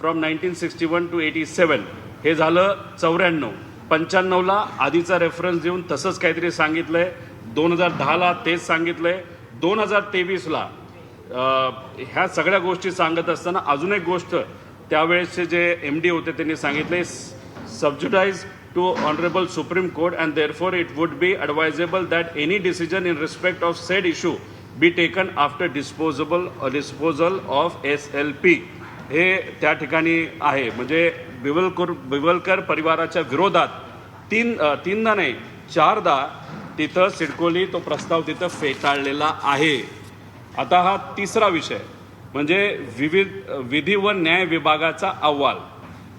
From nineteen sixty one to eighty seven हे झालं चौऱ्याण्णव. पंच्याण्णवला आधीचा रेफरन्स देऊन तसंच काहीतरी सांगितलंय. दोन हजार दहाला तेच सांगितलंय. दोन हजार तेवीसला ह्या सगळ्या गोष्टी सांगत असताना अजून एक गोष्ट त्यावेळेसचे जे एम डी होते त्यांनी सांगितले sub judice to honourable Supreme Court and therefore it would be advisable that any decision in respect of said issue be taken after disposable disposal of S L P हे त्या ठिकाणी आहे. म्हणजे बिवलकर बिवलकर परिवाराच्या विरोधात तीन तीनदा नाही चारदा तिथं सिडकोली तो प्रस्ताव तिथं फेटाळलेला आहे. आता हा तिसरा विषय. म्हणजे विविध विधी व न्याय विभागाचा अहवाल.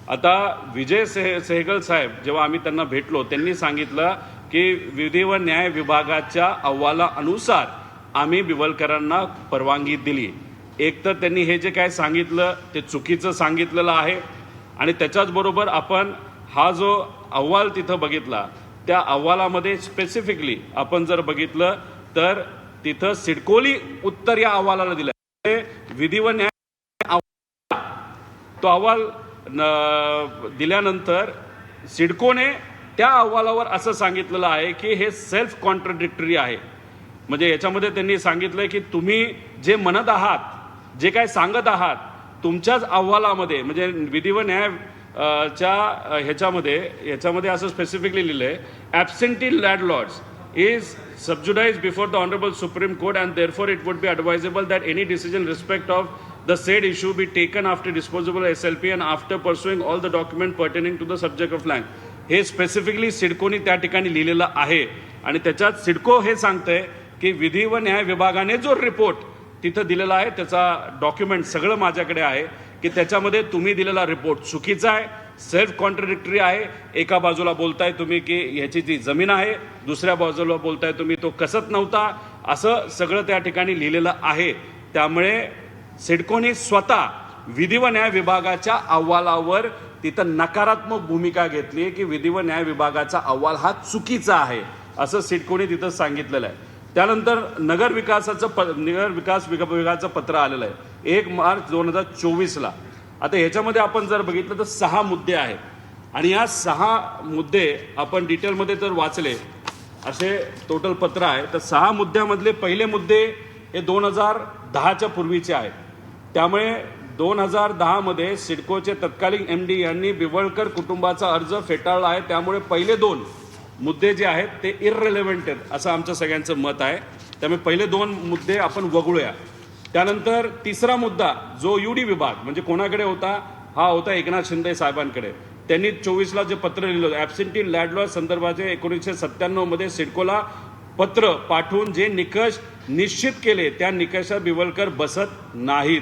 आता विजय सेह सेहगल साहेब जेव्हा आम्ही त्यांना भेटलो त्यांनी सांगितलं की विधी व न्याय विभागाच्या अहवालानुसार आम्ही बिवलकरांना परवानगी दिली. एक तर त्यांनी हे जे काय सांगितलं ते चुकीचं सांगितलेलं आहे. आणि त्याच्याचबरोबर आपण हा जो अहवाल तिथं बघितला त्या अहवालामध्ये स्पेसिफिकली आपण जर बघितलं तर तिथं सिडकोली उत्तर या अहवालाला दिलं. म्हणजे विधी व न्याय तो अहवाल न- दिल्यानंतर सिडकोने त्या अहवालावर असं सांगितलेलं आहे की हे सेल्फ कॉन्ट्रडिक्टरी आहे. म्हणजे याच्यामध्ये त्यांनी सांगितलंय की तुम्ही जे म्हणत आहात जे काय सांगत आहात तुमच्याच अहवालामध्ये म्हणजे विधी व न्याय च्या ह्याच्यामध्ये ह्याच्यामध्ये असं स्पेसिफिकली लिहिलं आहे absentee lad lords is sub judice before the honourable Supreme Court and therefore it would be advisable that any decision respect of the said issue be taken after disposable S L P and after perusing all the document pertaining to the subject of लँग हे specifically सिडकोनी त्या ठिकाणी लिहिलेलं आहे. आणि त्याच्यात सिडको हे सांगतंय की विधी व न्याय विभागाने जो रिपोर्ट तिथं दिलेला आहे. त्याचा डॉक्युमेंट सगळं माझ्याकडे आहे की त्याच्यामध्ये तुम्ही दिलेला रिपोर्ट चुकीचा आहे सेल्फ कॉन्ट्रडिक्टरी आहे. एका बाजूला बोलताय तुम्ही की ह्याची जी जमीन आहे दुसऱ्या बाजूला बोलताय तुम्ही तो कसत नव्हता. असं सगळं त्या ठिकाणी लिहिलेलं आहे. त्यामुळे सिडकोनी स्वतः विधी व न्याय विभागाच्या अहवालावर तिथं नकारात्मक भूमिका घेतली आहे की विधी व न्याय विभागाचा अहवाल हा चुकीचा आहे असं सिडकोनी तिथं सांगितलेलं आहे. त्यानंतर नगर विकासाचं प नगर विकास विगा- विभागाचं पत्र आलेलं आहे. एक मार्च दोन हजार चोवीसला. आता ह्याच्यामध्ये आपण जर बघितलं तर सहा मुद्दे आहेत. आणि या सहा मुद्दे आपण डिटेलमध्ये जर वाचले. असे टोटल पत्र आहे. तर सहा मुद्द्यामधले पहिले मुद्दे हे दोन हजार दहाच्या पूर्वीचे आहेत. त्यामुळे दोन हजार दहामध्ये सिडकोचे तत्कालीन एम डी यांनी बिवळकर कुटुंबाचा अर्ज फेटाळला आहे. त्यामुळे पहिले दोन मुद्दे जे आहेत ते इररिलेव्हंट आहेत असं आमचं सगळ्यांचं मत आहे. त्यामुळे पहिले दोन मुद्दे आपण वगळूया. त्यानंतर तिसरा मुद्दा जो युडी विभाग म्हणजे कोणाकडे होता? हा होता एकनाथ शिंदे साहेबांकडे. त्यांनी चोवीसला जे पत्र लिहिलं ॲबसेंटी लँडलॉर संदर्भाचे एकोणीसशे सत्त्याण्णवमध्ये सिडकोला पत्र पाठवून जे निकष निश्चित केले त्या निकषात बिवलकर बसत नाहीत.